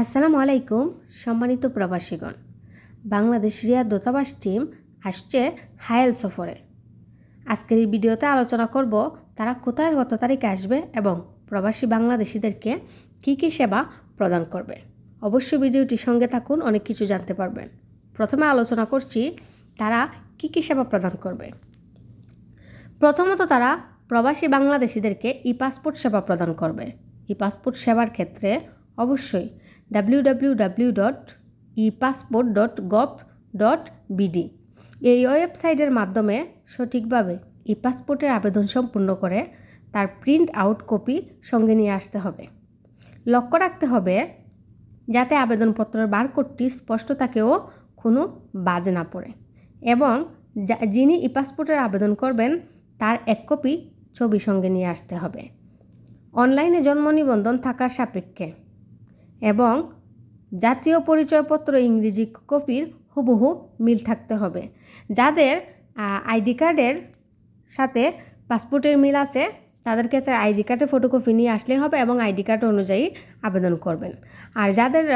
আসসালামু আলাইকুম, সম্মানিত প্রবাসীগণ। বাংলাদেশ রিয়াদ দূতাবাস টিম আসছে হায়েল সফরে। আজকের এই ভিডিওতে আলোচনা করব, তারা কোথায়, কত তারিখে আসবে এবং প্রবাসী বাংলাদেশিদেরকে কী কী সেবা প্রদান করবে। অবশ্যই ভিডিওটির সঙ্গে থাকুন, অনেক কিছু জানতে পারবেন। প্রথমে আলোচনা করছি, তারা কী কী সেবা প্রদান করবে। প্রথমত তারা প্রবাসী বাংলাদেশিদেরকে ই পাসপোর্ট সেবা প্রদান করবে। ই পাসপোর্ট সেবার ক্ষেত্রে অবশ্যই W dot E passport dot gov dot BD এই ওয়েবসাইটের মাধ্যমে সঠিকভাবে ই পাসপোর্টের আবেদন সম্পূর্ণ করে তার প্রিন্ট আউট কপি সঙ্গে নিয়ে আসতে হবে। লক্ষ্য রাখতে হবে, যাতে আবেদনপত্রের বারকোডটি স্পষ্ট থাকেও কোনো বাজ না পড়ে এবং যিনি ই পাসপোর্টের আবেদন করবেন, তার এক কপি ছবি সঙ্গে নিয়ে আসতে হবে। অনলাইনে জন্ম নিবন্ধন থাকার সাপেক্ষে এবং জাতীয় পরিচয়পত্র ইংরেজি কপির হুবহু মিল থাকতে হবে। যাদের আইডি কার্ডের সাথে পাসপোর্টের মিল আছে, তাদের ক্ষেত্রে আইডি কার্ডের ফটোকপি নিয়ে আসলেই হবে এবং আইডি কার্ড অনুযায়ী আবেদন করবেন। আর যাদের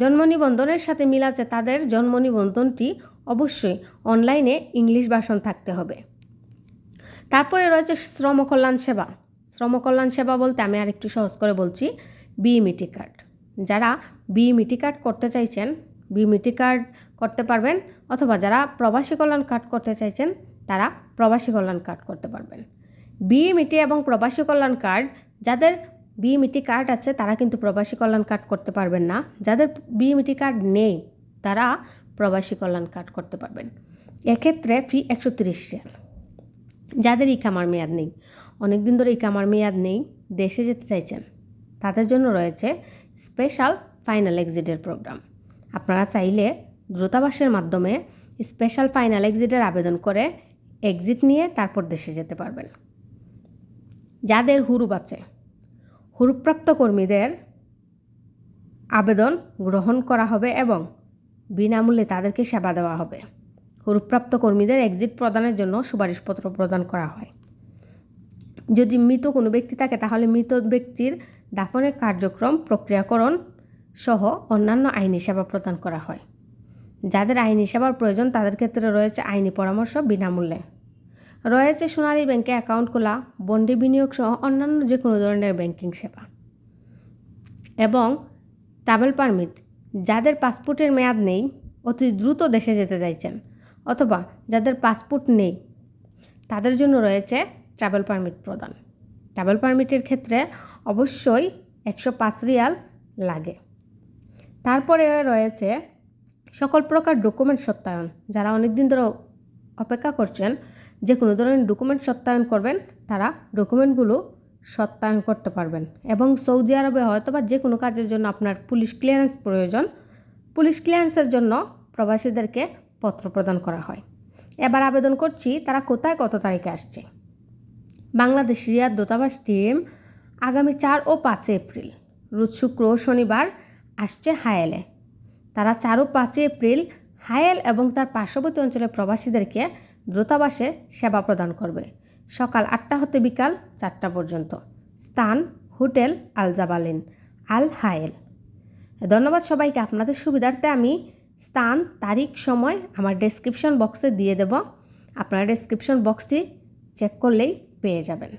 জন্ম নিবন্ধনের সাথে মিল আছে, তাদের জন্ম নিবন্ধনটি অবশ্যই অনলাইনে ইংলিশ ভাষণ থাকতে হবে। তারপরে রয়েছে শ্রম কল্যাণ সেবা। শ্রম কল্যাণ সেবা বলতে আমি আর একটু সহজ করে বলছি বিইমিটি কার্ড। যারা বিইমিটি কার্ড করতে চাইছেন বিইমিটি কার্ড করতে পারবেন, অথবা যারা প্রবাসী কল্যাণ কার্ড করতে চাইছেন, তারা প্রবাসী কল্যাণ কার্ড করতে পারবেন। বিইমিটি এবং প্রবাসী কল্যাণ কার্ড যাদের বিইমিটি কার্ড আছে, তারা কিন্তু প্রবাসী কল্যাণ কার্ড করতে পারবেন না। যাদের বিইমিটি কার্ড নেই, তারা প্রবাসী কল্যাণ কার্ড করতে পারবেন। এক্ষেত্রে ফি একশো তিরিশ রিয়াল। যাদের ইকামার মেয়াদ নেই অনেক দিন ধরে ইকামার মেয়াদ নেই, দেশে যেতে চাইছেন তাদের জন্য রয়েছে স্পেশাল ফাইনাল এক্সিটের প্রোগ্রাম। আপনারা চাইলে দ্রুতাবাসের মাধ্যমে স্পেশাল ফাইনাল এক্সিটের আবেদন করে এক্সিট নিয়ে তারপর দেশে যেতে পারবেন। যাদের হুরুপ আছে হুরুপ্রাপ্ত কর্মীদের আবেদন গ্রহণ করা হবে এবং বিনামূল্যে তাদেরকে সেবা দেওয়া হবে। হুরুপ্রাপ্ত কর্মীদের এক্সিট প্রদানের জন্য সুপারিশপত্র প্রদান করা হয়। যদি মৃত কোনো ব্যক্তি থাকে, তাহলে মৃত ব্যক্তির দাফনের কার্যক্রম, প্রক্রিয়াকরণ সহ অন্যান্য আইনি সেবা প্রদান করা হয়। যাদের আইনি সেবার প্রয়োজন, তাদের ক্ষেত্রে রয়েছে আইনি পরামর্শ বিনামূল্যে। রয়েছে সোনালী ব্যাংকে অ্যাকাউন্ট খোলা, বন্ডে বিনিয়োগ সহ অন্যান্য যে কোনো ধরনের ব্যাংকিং সেবা। এবং ট্রাভেল পারমিট, যাদের পাসপোর্টের মেয়াদ নেই, অতি দ্রুত দেশে যেতে চাইছেন, অথবা যাদের পাসপোর্ট নেই, তাদের জন্য রয়েছে ট্রাভেল পারমিট প্রদান। ট্রাভেল পারমিটের ক্ষেত্রে অবশ্যই একশো পাঁচ রিয়াল লাগে। তারপরে রয়েছে সকল প্রকার ডকুমেন্ট সত্যায়ন। যারা অনেক দিন ধরে অপেক্ষা করছেন, যে কোনো ধরনের ডকুমেন্ট সত্যায়ন করবেন, তারা ডকুমেন্টগুলো সত্যায়ন করতে পারবেন। এবং সৌদি আরবে হয়তো বা যে কোনো কাজের জন্য আপনার পুলিশ ক্লিয়ারেন্স প্রয়োজন। পুলিশ ক্লিয়ারেন্সের জন্য প্রবাসীদেরকে পত্র প্রদান করা হয়। এবার আবেদন করছি, তারা কোথায়, কত তারিখে আসছে? বাংলাদেশ রিয়াদ দূতাবাস টিম আগামী চার ও পাঁচ এপ্রিল, রোজ শুক্র শনিবার আসছে হায়েলে। তারা চার ও পাঁচই এপ্রিল হায়েল এবং তার পার্শ্ববর্তী অঞ্চলের প্রবাসীদেরকে দূতাবাসে সেবা প্রদান করবে। সকাল আটটা হতে বিকাল চারটা পর্যন্ত। স্থান হোটেল আল জাবালিন, আল হায়েল। ধন্যবাদ সবাইকে। আপনাদের সুবিধার্থে আমি স্থান, তারিখ, সময় আমার ডেসক্রিপশন বক্সে দিয়ে দেব। আপনারা ডেসক্রিপশন বক্সটি চেক করলেই পেয়ে যাবেন।